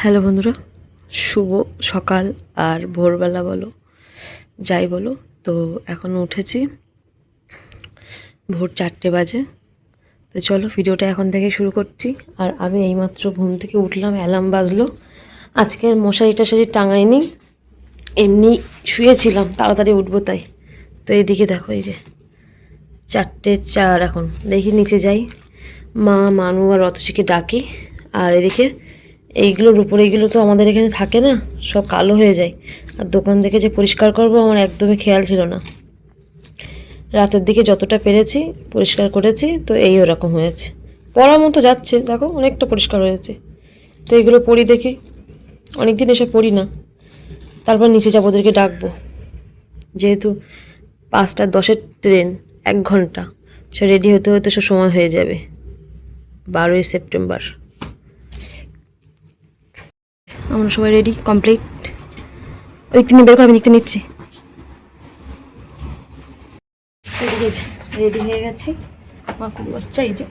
Hello বন্ধুরা, শুভ সকাল আর ভোরবেলা বলো, যাই বলো। তো এখন উঠেছি, ভোর চারটে বাজে। তো চলো, ভিডিওটা এখন থেকে শুরু করছি। আর আমি এইমাত্র ঘুম থেকে উঠলাম, অ্যালার্ম বাজলো। আজকের মশারি টশারি টাঙাইনি এমনি শুয়েছিলাম, তাড়াতাড়ি উঠবো তাই। তো এইদিকে দেখো এই যে, চারটে চার এখন। দেখি নিচে যাই। মা, মানু আর অতসীকে ডাকি। আর এদিকে এইগুলোর উপরে এইগুলো তো আমাদের এখানে থাকে না, সব কালো হয়ে যায়। আর দোকান থেকে যে পরিষ্কার করব আমার একদমই খেয়াল ছিল না। রাতের দিকে যতটা পেরেছি পরিষ্কার করেছি, তো এই ওরকম হয়েছে। পড়ার মতো যাচ্ছে, দেখো অনেকটা পরিষ্কার হয়েছে। তো এইগুলো পড়ি দেখি। অনেক দিন এসে পড়ি না তারপর নিচে যাব ওদেরকে ডাকবো যেহেতু পাঁচটা দশের ট্রেন এক ঘণ্টা সে রেডি হতে হতে সব সময় হয়ে যাবে বারোই সেপ্টেম্বর আমরা সবাই রেডি কমপ্লিট ওই তিনি বের করে আমি লিখতে নিচ্ছি রেডি হয়ে গেছি আমার খুব বাচ্চা এই যে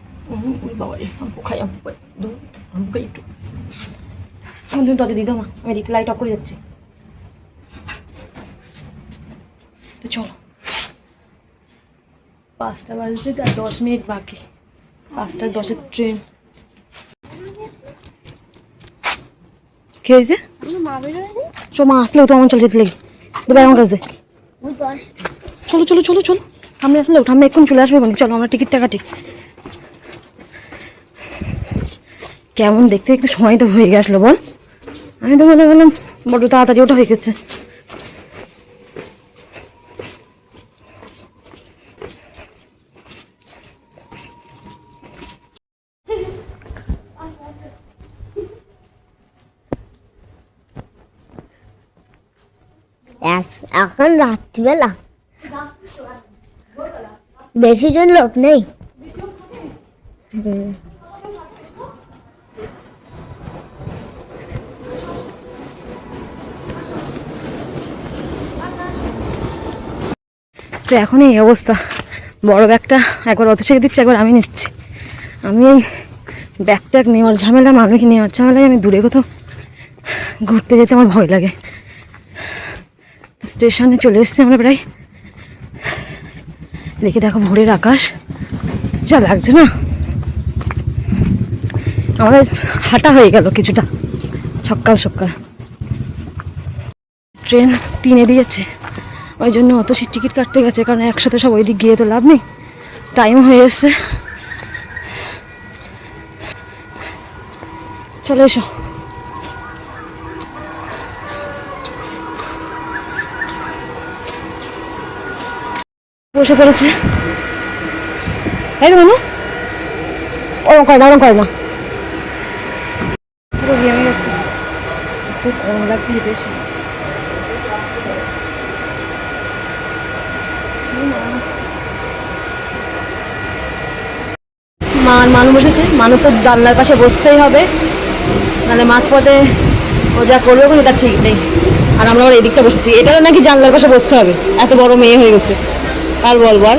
বাবা রে আমি খাই আমি খাই দু আমি একটু এখন তুমি তত দিদি মা। আমি দিতে লাইট অফ করে যাচ্ছি। তো চলো। পাঁচটা বাজতে তার দশ মিনিট বাকি। পাঁচটা দশের ট্রেন কে হয়েছে? চো মা আসলেও তো আমার চলে যেতে লেগে। দেবে আমার কাছে। চলো চলো চলো চলো। ঠাম্মি আসলেও ঠাম্মি এক্ষুন চলে আসবে মানে চলো আমরা টিকিটটা কাটি। কেমন দেখতে দেখতে সময়টা হয়ে গেছিল বল। আমি তো মনে করলাম বড্ড তাড়াতাড়ি ওটা হয়ে গেছে। এস- এখন রাত্রিবেলা। বেশি জন লোক নেই? হুম। তো এখন এই অবস্থা। বড় ব্যাগটা একবার অত শেখে দিচ্ছি, একবার আমি নিচ্ছি। আমি এই ব্যাগ ট্যাগ নেওয়ার ঝামেলা মানুষকে নেওয়ার ঝামেলায় আমি দূরে কোথাও ঘুরতে যেতে আমার ভয় লাগে। স্টেশনে চলে এসেছি আমরা প্রায়। দেখে দেখো ভোরের আকাশ। যা লাগছে না। আমাদের হাঁটা হয়ে গেল কিছুটা। সকাল সকাল ট্রেন তিনে দিয়েছে। ওই জন্য অত সে টিকিট কাটতে গেছে, কারণ একসাথে সব ওই দিক গিয়ে তো লাভ নেই। টাইম হয়ে এসছে। চলে এসো। বসে পড়েছে। তাই তো মানু ওরম করে না ওরম করে না পুরো ঘেমে গেছে। এত গরম লাগছে হেঁটে এসে মা আর মানু বসেছে মানু তো জানলার পাশে বসতেই হবে। নাহলে মাঝপথে ও যা করবে কোনো তার ঠিক নেই। আর আমরা আবার এদিকটা বসেছি। এটারও নাকি জানলার পাশে বসতে হবে। এত বড় মেয়ে হয়ে গেছে। আর বল বল।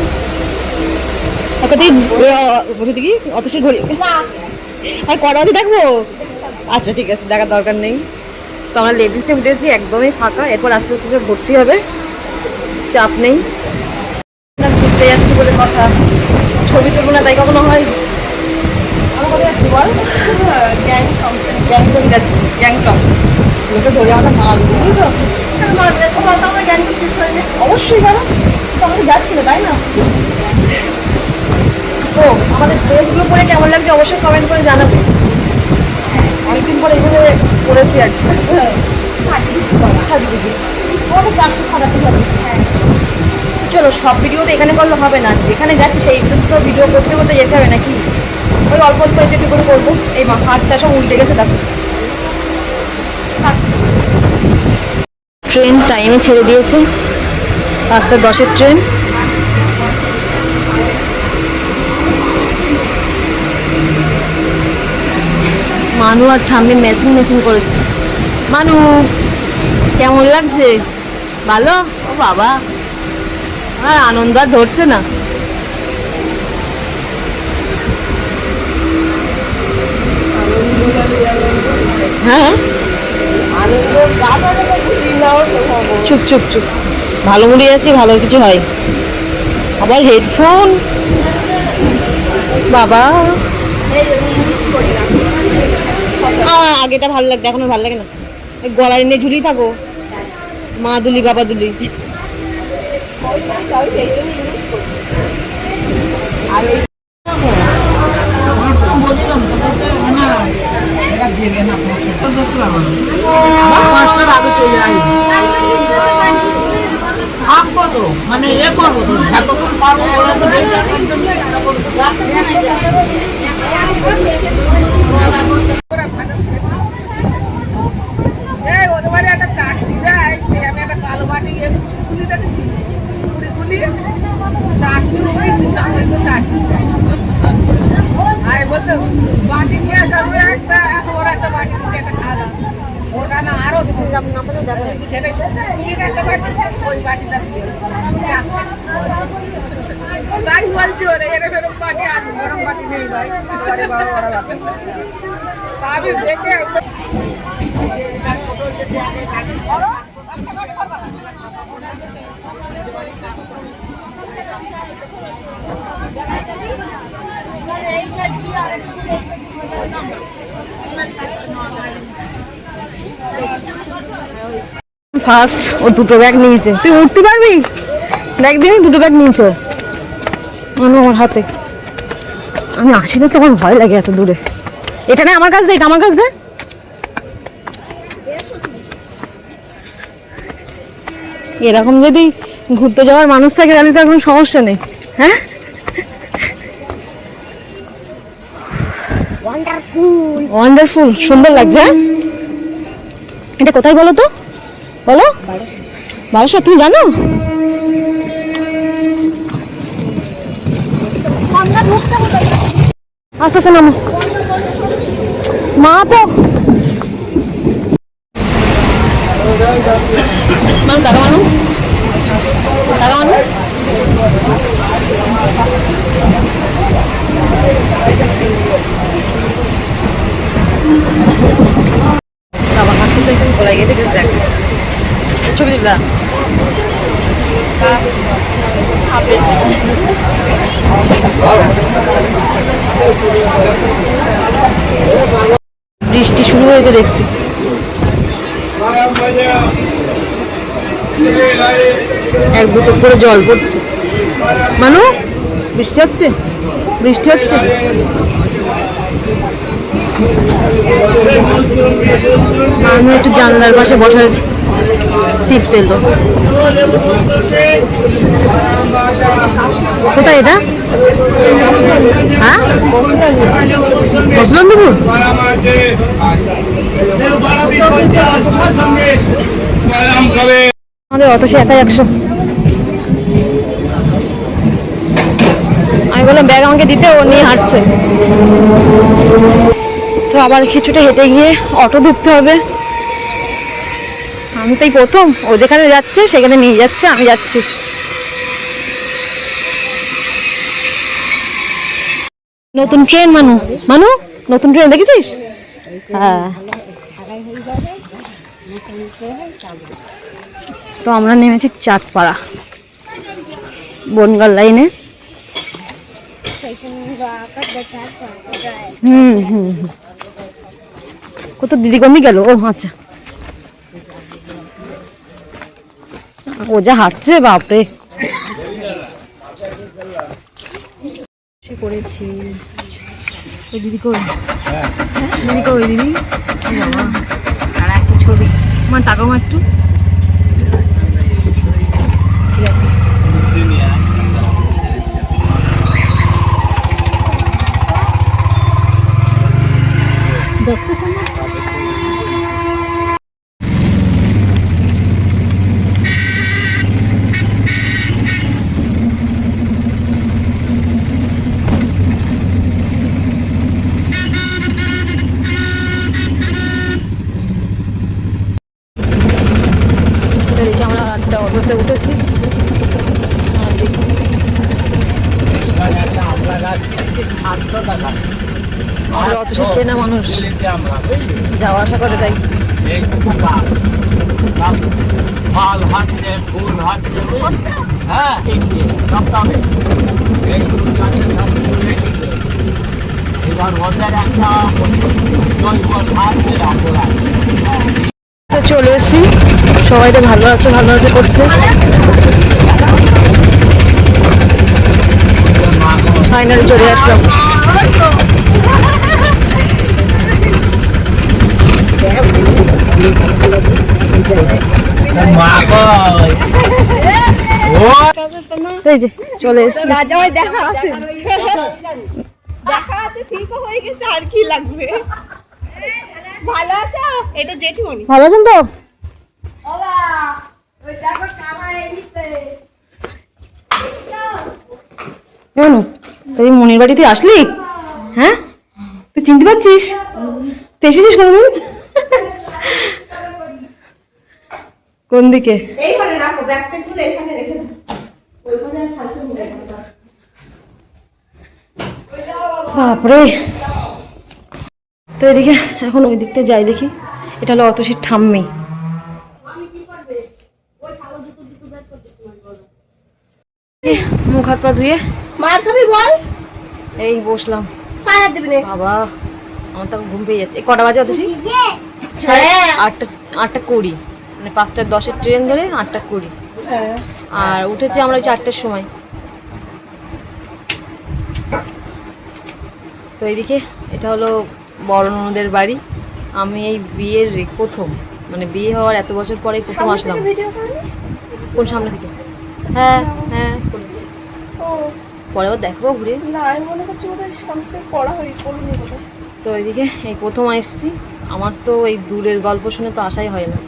বসে দেখি অত সে ঘড়ি আর কটা বাজে দেখব? আচ্ছা ঠিক আছে দেখার দরকার নেই। তো আমরা লেডিসে উঠেছি একদমই ফাঁকা। এরপর আস্তে আস্তে সব ভর্তি হবে। চাপ নেই। ঘুরতে যাচ্ছি বলে কথা। ছবি তুলবো না তাই কখনো হয়? আমরা কোথায় বল গ্যাংটক যাচ্ছি গ্যাংটক লোকে ধরে আমাকে মারবে বুঝলি তো অবশ্যই যাব তো আমাদের যাচ্ছি না তাই না? তো আমাদের ড্রেসগুলো পরে কেমন লাগছে অবশ্যই কমেন্ট করে জানাবে। অনেকদিন পরে এইভাবে পড়েছি আর কি। সাজি দিদি। আমাদের চারশো খারাপই হবে তো চলো সব ভিডিও তো এখানে করলে হবে না। যেখানে যাচ্ছি সেই তো ভিডিও করতে করতে যেতে হবে নাকি? ওই অল্প অল্প একটু করব। এই মা, হাতটা সব উল্টে গেছে, দেখো। ট্রেন টাইমে ছেড়ে দিয়েছে। পাঁচটা দশের ট্রেন মানু আর ঠাম্মি মেসিং মেসিং করেছে। মানু, কেমন লাগছে? ভালো? ও বাবা। আর আনন্দ আর ধরছে না। হ্যাঁ। চুপ চুপ চুপ। ভালো মুড়ি যাচ্ছে ভালো কিছু হয়। আবার হেডফোন বাবা। আমার আগেটা ভালো লাগতো, এখন আর ভালো লাগে না। ওই গলায় নিয়ে ঝুলি থাকো। মা দুলি, বাবা দুলি। পাঁচটার আগে চলে আসব। থাকব তো মানে এ করব তো। যতক্ষণ পারব ওরা তো বেশ দেখার জন্য এই ওদের বাড়ি একটা চাটনি দেয় সে আমি একটা কালো বাটি কুলি দেখেছি কুলি কুলি চাটনি ওই চাটনি তো চাটনি আর বলতে বাটি নিয়ে আসার একটা এত বড় একটা বাটি দিচ্ছে একটা সাদা ওটা না আরও যেটা কুলির একটা বাটি ওই বাটিটা তাই বলছি ওরে এরকম এরকম বাটি আর গরম বাটি নেই ভাই তা আমি দেখে একদম ফার্স্ট ও দুটো ব্যাগ নিয়েছে। তুই উঠতে পারবি? দেখ দিন দুটো ব্যাগ নিয়েছে আমার হাতে। আমি আসি না তো আমার ভয় লাগে এত দূরে। এটা না আমার কাছ দে, এটা আমার কাছ দে। এরকম যদি ঘুরতে যাওয়ার মানুষ থাকে, তাহলে তো কোনো সমস্যা নেই। হ্যাঁ? ওয়ান্ডারফুল ওয়ান্ডারফুল সুন্দর লাগছে হ্যাঁ? এটা কোথায় বলো তো? বলো? বারাসাত তুমি জানো? কোথায় আস্তে আস্তে নামো। মা তো। মানু টাকা মানু টাকা মানু বাবা দেখে দেখ ছবি তুললাম বৃষ্টি শুরু হয়েছে, দেখছি। এক দুটো করে জল পড়ছে। মানু, বৃষ্টি হচ্ছে? বৃষ্টি হচ্ছে? আমি একটু জানলার পাশে বসার সিট পেল। কোথায় এটা? হ্যাঁ? আমাদের অত সে একাই একশো। আমি বললাম, ব্যাগ আমাকে দিতে, ও নিয়ে হাঁটছে। তো আবার কিছুটা হেঁটে গিয়ে অটো ধরতে হবে। আমি তো এই প্রথম, ও যেখানে যাচ্ছে সেখানে নিয়ে যাচ্ছে, আমি যাচ্ছি। নতুন ট্রেন, মানু। মানু, নতুন ট্রেন দেখেছিস? হ্যাঁ। তো আমরা নেমেছি চাঁদপাড়া বনগার লাইনে। হুম হুম হুম। কত দিদি কমি গেল? ও আচ্ছা। ও যা হাঁটছে, বাপরে। করেছি। ওই দিদি কই? দিদি কই, দিদি? ছবি। মানে তাকাও একটু। যাওয়া আসা করে তাই ফল হচ্ছে হ্যাঁ এবার ওদের একটা জৈব সার চলে এসেছি। সবাই তো ভালো আছে ভালো আছে করছে। ফাইনালি চলে আসলাম মা কই ও এই যে চলে এসেছি। দেখা আছে। দেখা আছে ঠিকও হয়ে গেছে আর কি লাগবে? ভালো আছো? এটা জেঠিমণি। ভালো আছেন তো? কেন তুই মনির বাড়ি তুই আসলি? হ্যাঁ? তুই চিনতে পারছিস? তুই এসেছিস কোনদিন? কোন দিকে? এইখানে রাখো ব্যাগটা খুলে এখানে রেখে দাও। ওইখানে আর ফালতু রেখে দাও। বাপরে। তো এদিকে এখন ওই দিকটা যাই দেখি। এটা হলো অতসীর ঠাম্মি। মুখ হাত পা ধুয়ে মার খাবি বল? এই বসলাম। বাবা আমার তো ঘুম পেয়ে যাচ্ছে। কটা বাজে অতসী আটটা আটটা কুড়ি। মানে পাঁচটা দশের ট্রেন ধরে আটটা কুড়ি। হ্যাঁ। আর উঠেছি আমরা ওই চারটের সময়। তো এইদিকে এটা হলো বড় ননদের বাড়ি। আমি এই বিয়ের প্রথম। মানে বিয়ে হওয়ার এত বছর পরে প্রথম আসলাম। কোন সামনে থেকে? হ্যাঁ হ্যাঁ করেছি। পরে আবার দেখাবো ঘুরে। হয়ে তো এইদিকে এই প্রথম এসেছি। আমার তো এই দূরের গল্প শুনে তো আশাই হয় না।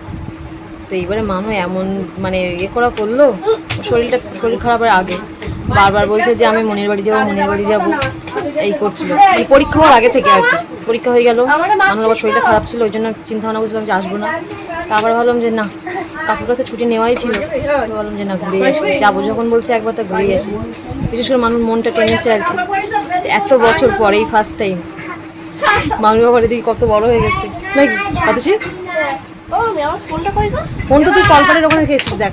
তো এইবারে মানু এমন মানে ইয়ে করা করল, শরীরটা, শরীর খারাপের আগে। বারবার বলছে যে আমি মনির বাড়ি যাব, মনির বাড়ি যাব। এই করছিল। এই পরীক্ষা হওয়ার আগে থেকে আর কি। পরীক্ষা হয়ে গেল। আমার আবার শরীরটা খারাপ ছিল, ওই জন্য চিন্তা ভাবনা করছিলাম যে আসব না। তারপর ভাবলাম যে না, কাকুর তো ছুটি নেওয়াই ছিল। ভাবলাম যে না ঘুরে আসি। যাব যখন বলছে একবার, তো ঘুরেই আসি। বিশেষ করে মানুষ মনটা টেনেছে আর কি। এত বছর পরে এই ফার্স্ট টাইম মামি বাবার এদিকে কত বড় হয়ে গেছে। নাকি? ও আমার ফোনটা কই গো ফোন তো তুই কলপারের ওখানে রেখে দেখ।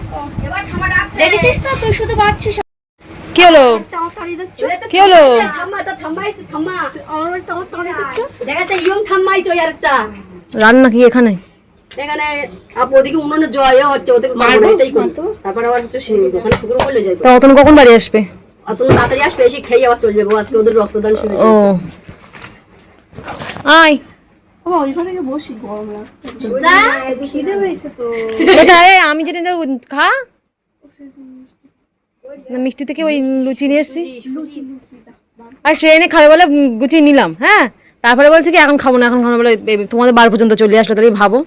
দেখেছিস তো তুই শুধু বাড়ছিস কি হলো? কি হলো? রান্না কি এখানে? কখন বাড়ি আসবে? অত তাড়াতাড়ি আসবে এসে খেয়ে আবার চলে যাব। আজকে ওদের রক্তদান শিবির ও আয় ও ওইখানে গিয়ে বসি গরম লাগছে খিদে পেয়েছে তো এটা এ আমি যেটা খা। না মিষ্টি থেকে ওই লুচি নিয়ে এসছি। আর ট্রেনে খাবে বলে গুছিয়ে নিলাম হ্যাঁ? তারপরে বলছে কি এখন খাব না এখন খাব বলে তোমাদের বার পর্যন্ত চলে আসলো তাহলে ভাবো।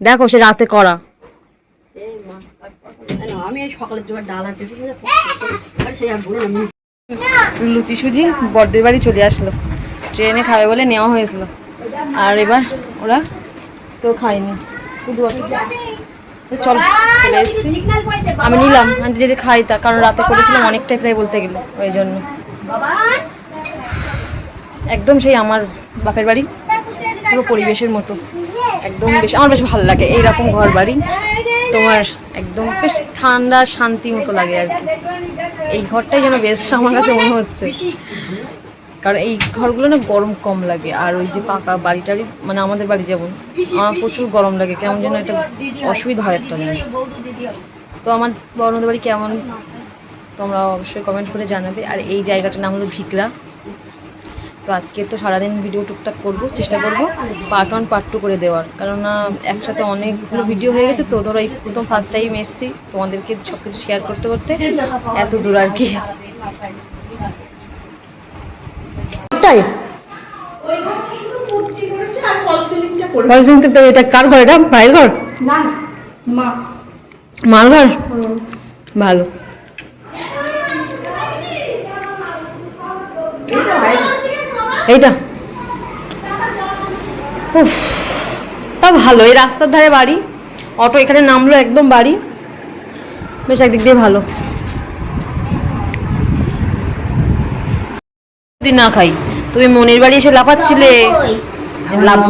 দেখো সে রাতে করা। লুচি সুজি বড়দের বাড়ি চলে আসলো। ট্রেনে খাবে বলে নেওয়া হয়েছিল। আর এবার ওরা তো খায়নি। চলো, চলে এসেছি। আমি নিলাম, আমি যদি খাই তা, কারণ রাতে করেছিলাম অনেকটাই প্রায় বলতে গেলে, ওই জন্য। একদম সেই আমার বাপের বাড়ি, পুরো পরিবেশের মতো। একদম বেশ, আমার বেশ ভালো লাগে এইরকম ঘর বাড়ি তোমার একদম বেশ ঠান্ডা, শান্তি মতো লাগে আর কি। এই ঘরটাই যেন বেস্ট আমার কাছে মনে হচ্ছে। কারণ এই ঘরগুলো না গরম কম লাগে। আর ওই যে পাকা বাড়ি টাড়ি মানে আমাদের বাড়ি যেমন, আমার প্রচুর গরম লাগে, কেমন যেন একটা অসুবিধা হয় একটা যেন তো আমার বড়দের বাড়ি কেমন, তোমরা অবশ্যই কমেন্ট করে জানাবে। আর এই জায়গাটার নাম হলো ঝিকরা। তো আজকে তো সারাদিন ভিডিও টুকটাক করব, চেষ্টা করব পার্ট ওয়ান পার্ট টু করে দেওয়ার। কারণ একসাথে অনেকগুলো ভিডিও হয়ে গেছে, তো ধরো এই প্রথম ফার্স্ট টাইম এসছি, তোমাদেরকে সব কিছু শেয়ার করতে করতে এত দূর আর কি। তো এটা কার ঘর এটা? ভাইয়ের ঘর? না মা। মার ঘর? ভালো। এইটা। উফ তা ভালো এই রাস্তার ধারে বাড়ি। অটো এখানে নামলো একদম বাড়ি। বেশ একদিক দিয়ে ভালো। না খাই। তুমি মনির বাড়ি এসে লাফাচ্ছিলে?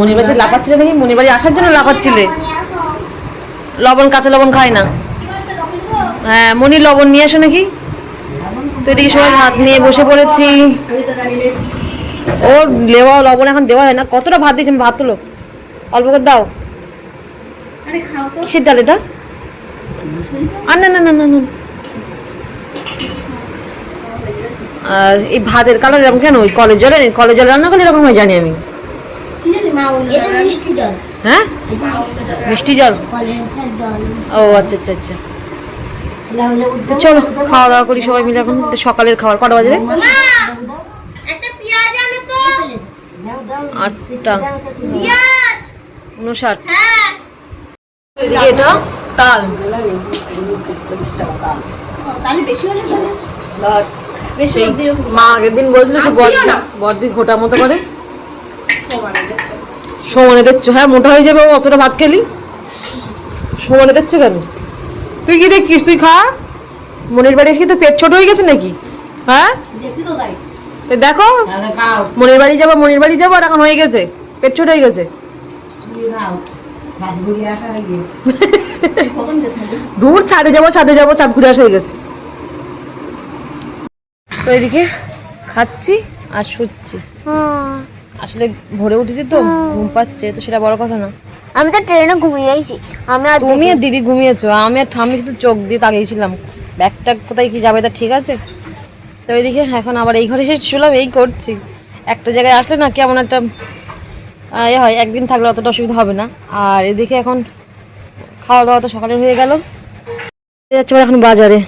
মনির বাড়ি এসে লাফাচ্ছিলে নাকি? মনির বাড়ি আসার জন্য লাফাচ্ছিলে? লবণ কাঁচা লবণ খায় না? হ্যাঁ মনির লবণ নিয়ে আসো নাকি? তো এদিকে সবাই ভাত নিয়ে বসে পড়েছি। ওর লেওয়া লবণ এখন দেওয়া হয় না। কতটা ভাত দিয়েছি? আমি ভাত তুলো। অল্প করে দাও। কিসের ডাল এটা? আর না না না না না। আর এই ভাতের কালার এরকম কেন? ওই কলের জলে কলের জলে রান্না করলে এরকম হয় জানি আমি। এটা মিষ্টি জল। হ্যাঁ? মিষ্টি জল। ও আচ্ছা আচ্ছা আচ্ছা। তো চলো খাওয়া দাওয়া করি সবাই মিলে এখন। তো সকালের খাবার। কটা বাজে রে? একটা পেঁয়াজ আনো তো। আটটা। পেঁয়াজ। উনষাট হ্যাঁ। এটা তাল। তাহলে বেশি হলে সেই মা আগের দিন বলছিল সে বর্দি ঘোটা মতো করে। সমানে দিচ্ছ হ্যাঁ মোটা হয়ে যাবে ও অতটা ভাত খেলি। সমানে দিচ্ছ কেন? তুই কি দেখিস? তুই খা। মনির বাড়ি এসে কি তোর পেট ছোট হয়ে গেছে নাকি? হ্যাঁ? দেখছি তো তাই। তো দেখো। মনির বাড়ি যাব মনির বাড়ি যাব আর এখন হয়ে গেছে। পেট ছোট হয়ে গেছে। দূর ছাদে যাব ছাদে যাব চাঁদ ঘুরে আসা হয়ে গেছে। তো এদিকে খাচ্ছি আর শুচ্ছি। আসলে ভোরে উঠেছি তো ঘুম পাচ্ছে তো সেটা বড় কথা না। আমি তো ট্রেনে ঘুমিয়ে আইছি আমি আর তুমি আর দিদি ঘুমিয়েছো আমি আর ঠাম্মি শুধু চোখ দিয়ে তাকিয়েছিলাম। ব্যাগটা কোথায় কি যাবে তা ঠিক আছে? তো এদিকে এখন আবার এই ঘরে এসে শুলাম এই করছি। একটা জায়গায় আসলে না কেমন একটা এ হয় একদিন থাকলে অতটা অসুবিধা হবে না। আর এদিকে এখন খাওয়া দাওয়া তো সকালে হয়ে গেল। যাচ্ছ এখন বাজারে।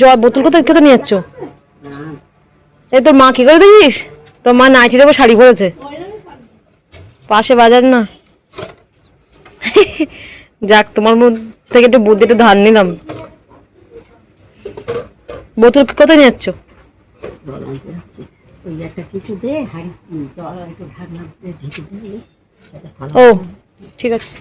জল বোতল কোথায়? কোথায় নিয়ে যাচ্ছ? এই তোর মা কি করে দেখিস? তোর মা নাইটির ওপর শাড়ি পরেছে। পাশে বাজার না। যাক তোমার মন থেকে একটু বুদ্ধি একটু ধার নিলাম। বোতল কোথায় নিয়ে যাচ্ছ? ও ঠিক আছে।